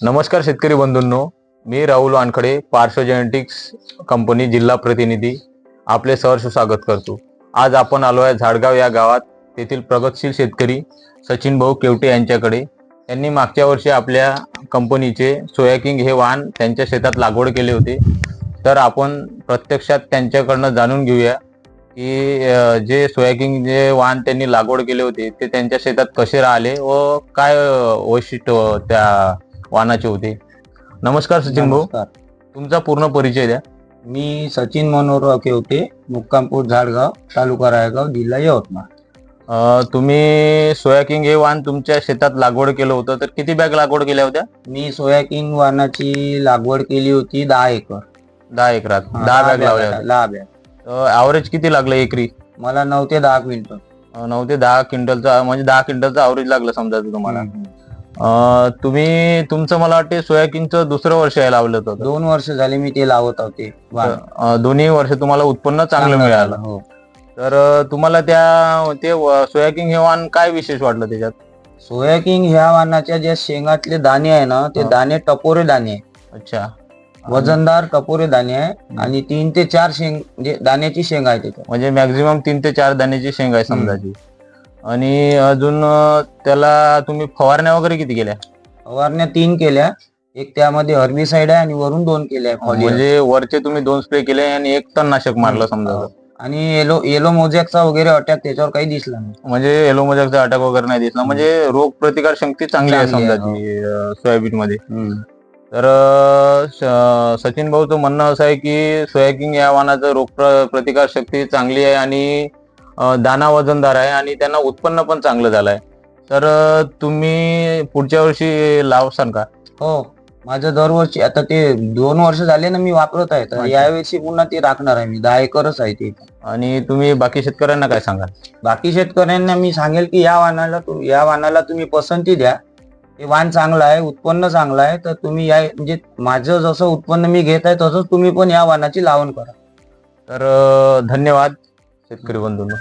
नमस्कार शेतकरी बंधूंनो मी राहुल वानखडे पार्श्वजेनेटिक्स कंपनी जिल्हा प्रतिनिधी. आपले सहर्ष स्वागत करतो. आज आपण आलो आहे झाडगाव या गावात तेथील प्रगतशील शेतकरी सचिन भाऊ केवटे यांच्याकडे. त्यांनी मागच्या वर्षी आपल्या कंपनीचे सोयाकिंग हे वाहन त्यांच्या शेतात लागवड केले होते. तर आपण प्रत्यक्षात त्यांच्याकडनं जाणून घेऊया की जे सोयाकिंग जे वाहन त्यांनी लागवड केले होते ते त्यांच्या शेतात कसे राहिले व काय वैशिष्ट्य त्या वाहनाचे होते. नमस्कार सचिन भाऊ. नमस्कार. तुमचा पूर्ण परिचय द्या. मी सचिन मनोहरराव केवटे मुक्कामपूर झाडगाव तालुका रायगाव जिल्हा यवतमाळ. अं, तुम्ही सोयाकिंग हे वाहन तुमच्या शेतात लागवड केलं होतं तर किती बॅग लागवड केल्या होत्या? मी सोयाकिंग वाहनाची लागवड केली होती दहा एकर. दहा एकरात. दहा बॅग लावल्या बॅग- दहा बॅग. ॲव्हरेज किती लागलं एकरी? मला नऊ ते दहा क्विंटल. अं, नऊ ते दहा क्विंटलचा म्हणजे दहा क्विंटलचा ॲव्हरेज लागलं समजायचं तुम्हाला. तुम्ही तुमचं मला वाटते सोयाकिंगचं दुसरं वर्ष आहे लावलं होतं. दोन वर्ष झाले मी ते लावत होते. अं, दोन्ही वर्ष तुम्हाला उत्पन्न चांगलं मिळालं. हो. तर तुम्हाला त्या ते व- सोयाकिंग हे वाहन काय विशेष वाटलं त्याच्यात? सोयाकिंग ह्या वाहनाच्या ज्या शेंगातले दाणे आहे ना ते हा. दाणे टपोरे दाणे आहे. अच्छा. वजनदार टपोरे दाणे आहे आणि तीन ते चार शेंग म्हणजे दाण्याची शेंग आहे त्याच्यात म्हणजे मॅक्झिमम तीन ते चार दाण्याची शेंग आहे समजायची आणि अजून त्याला तुम्ही फवारण्या वगैरे किती केल्या? फवारण्या तीन केल्या. एक त्यामध्ये हर्बिसाइड आहे आणि वरून दोन केल्या. म्हणजे वरचे तुम्ही दोन स्प्रे केले आणि एक तणनाशक मारलं समजा. आणि येलो येलो मोजॅकचा वगैरे अटॅक त्याच्यावर काही दिसला नाही. म्हणजे येलो मोजॅकचा अटॅक वगैरे नाही दिसला. म्हणजे रोग प्रतिकार शक्ती चांगली आहे चांगली आहे, समजायची सोयाबीन मध्ये. तर सचिन भाऊचं म्हणणं असं आहे की सोयाकिंग या वाहनाचं रोग प्र- प्रतिकार शक्ती चांगली आहे आणि दाना वजनदार आहे आणि त्यांना उत्पन्न पण चांगलं झालं आहे तर तुम्ही पुढच्या वर्षी लावसान का हो माझं दरवर्षी आता ते दोन वर्ष झाले ना मी वापरत आहे तर. यावेळी पुन्हा ते राखणार आहे मी दहा एकरच आहे ते. आणि तुम्ही बाकी शेतकऱ्यांना काय सांगाल? बाकी शेतकऱ्यांना मी सांगेल की या वाहनाला या वाहनाला तुम्ही पसंती द्या. हे वाहन चांगलं आहे उत्पन्न चांगलं आहे तर तुम्ही या म्हणजे माझं जसं उत्पन्न मी घेत आहे तसंच तुम्ही पण या वाहनाची लावण करा. तर धन्यवाद शेतकरी बंधूंनो.